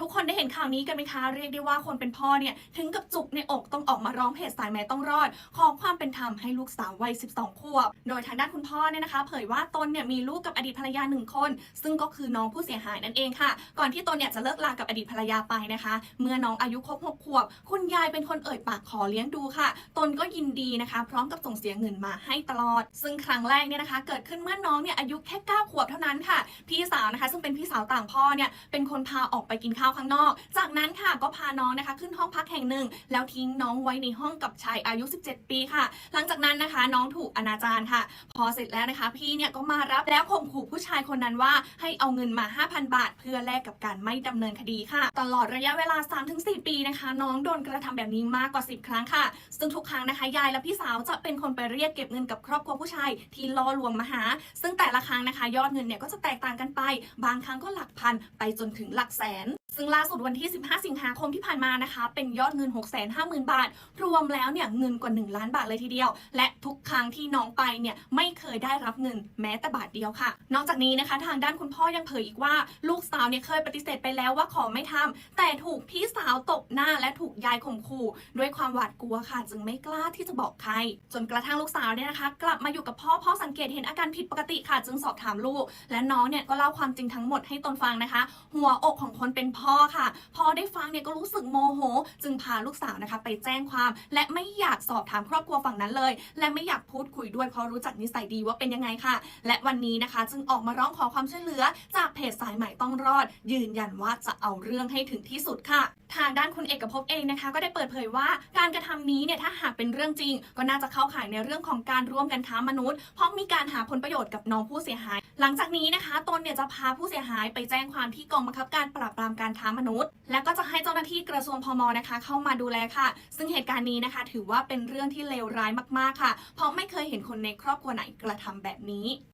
ทุกคนได้เห็นข่าวนี้กันไหมคะ เรียกได้ว่าคนเป็นพ่อเนี่ย ถึงกับจุกในอกต้องออกมาร้องเพจสายแม่ต้องรอด ขอความเป็นธรรมให้ลูกสาววัย 12 ขวบ โดยทางด้านคุณพ่อเนี่ยนะคะ เผยว่าตนเนี่ยมีลูกกับอดีตภรรยาหนึ่งคน ซึ่งก็คือน้องผู้เสียหายนั่นเองค่ะ ก่อนที่ตนเนี่ยจะเลิกลากับอดีตภรรยาไปนะคะ เมื่อน้องอายุครบ6ขวบ คุณยายเป็นคนเอ่ยปากขอเลี้ยงดูค่ะ ตนก็ยินดีนะคะ พร้อมกับส่งเสียเงินมาให้ตลอด ซึ่งครั้งแรกเนี่ยนะคะ เกิดขึ้นเมื่อน้องเนี่ยอายุแค่ 9 ขวบเท่านั้นค่ะ พี่สาวนะคะ ซึ่งเป็นพี่สาวต่างพ่อเนี่ยเป็นคนพาออกไปกินข้าวข้างนอก จากนั้นค่ะก็พาน้องนะคะ ขึ้นห้องพักแห่งหนึ่ง แล้วทิ้งน้องไว้ในห้องกับชายอายุ 17 ปีค่ะ หลังจากนั้นนะคะน้องถูกอนาจารค่ะ พอเสร็จแล้วนะคะ พี่เนี่ยก็มารับแล้วข่มขู่ผู้ชายคนนั้นว่าให้เอาเงินมา 5,000 บาท เพื่อแลกกับการไม่ดำเนินคดีค่ะ ตลอดระยะเวลา 3-4 ปีนะคะ น้องโดนกระทำแบบนี้มากกว่า 10 ครั้งค่ะ ซึ่งทุกครั้งนะคะยายและพี่สาวจะเป็นคนไปเรียกเก็บเงินกับครอบครัวผู้ชายที่ล่อลวงมาหา ซึ่งแต่ละครั้งนะคะ ยอดเงินเนี่ยก็จะแตกต่างกันไป บางครั้งก็หลักพันไปจนถึงหลักแสน ซึ่งล่าสุดวันที่ 15 สิงหาคมที่ผ่านมานะคะ เป็นยอดเงิน 650,000 บาท รวมแล้วเนี่ยเงินกว่า 1 ล้านบาทเลยทีเดียว และทุกครั้งที่น้องไปเนี่ยไม่เคยได้รับเงินแม้แต่บาทเดียวค่ะ นอกจากนี้นะคะ ทางด้านคุณพ่อยังเผยอีกว่า ลูกสาวเนี่ยเคยปฏิเสธไปแล้วว่าขอไม่ทำแต่ถูกพี่สาวตบหน้าและถูกยายข่มขู่ด้วยความหวาดกลัวค่ะจึงไม่กล้าที่จะบอกใคร จนกระทั่งลูกสาวเนี่ยนะคะ กลับมาอยู่กับพ่อพ่อสังเกตเห็นอาการผิดปกติค่ะ จึงสอบถามลูก และน้องเนี่ยก็เล่าความจริงทั้งหมดให้ตนฟังนะคะ หัวอกของคนเป็นพ่อพ่อค่ะ พอได้ฟังเนี่ยก็รู้สึกโมโห จึงพาลูกสาวนะคะไปแจ้งความ และไม่อยากสอบถามครอบครัวฝั่งนั้นเลย และไม่อยากพูดคุยด้วยเพราะรู้จักนิสัยดีว่าเป็นยังไงค่ะ และวันนี้นะคะ จึงออกมาร้องขอความช่วยเหลือ จากเพจสายใหม่ต้องรอด ยืนยันว่าจะเอาเรื่องให้ถึงที่สุดค่ะ ทางด้านคุณเอกภพเองนะคะก็ได้เปิดเผยว่าการกระทำนี้เนี่ยถ้าหากเป็นเรื่องจริง ก็น่าจะเข้าข่ายในเรื่องของการร่วมกันค้ามนุษย์เพราะมีการหาผลประโยชน์กับน้องผู้เสียหาย หลังจากนี้นะคะตนเนี่ยจะพาผู้เสียหายไปแจ้งความที่กองบังคับการปราบปรามการค้ามนุษย์ และก็จะให้เจ้าหน้าที่กระทรวงพมนะคะ เข้ามาดูแลค่ะ ซึ่งเหตุการณ์นี้นะคะ ถือว่าเป็นเรื่องที่เลวร้ายมากๆค่ะ เพราะไม่เคยเห็นคนในครอบครัวไหนกระทำแบบนี้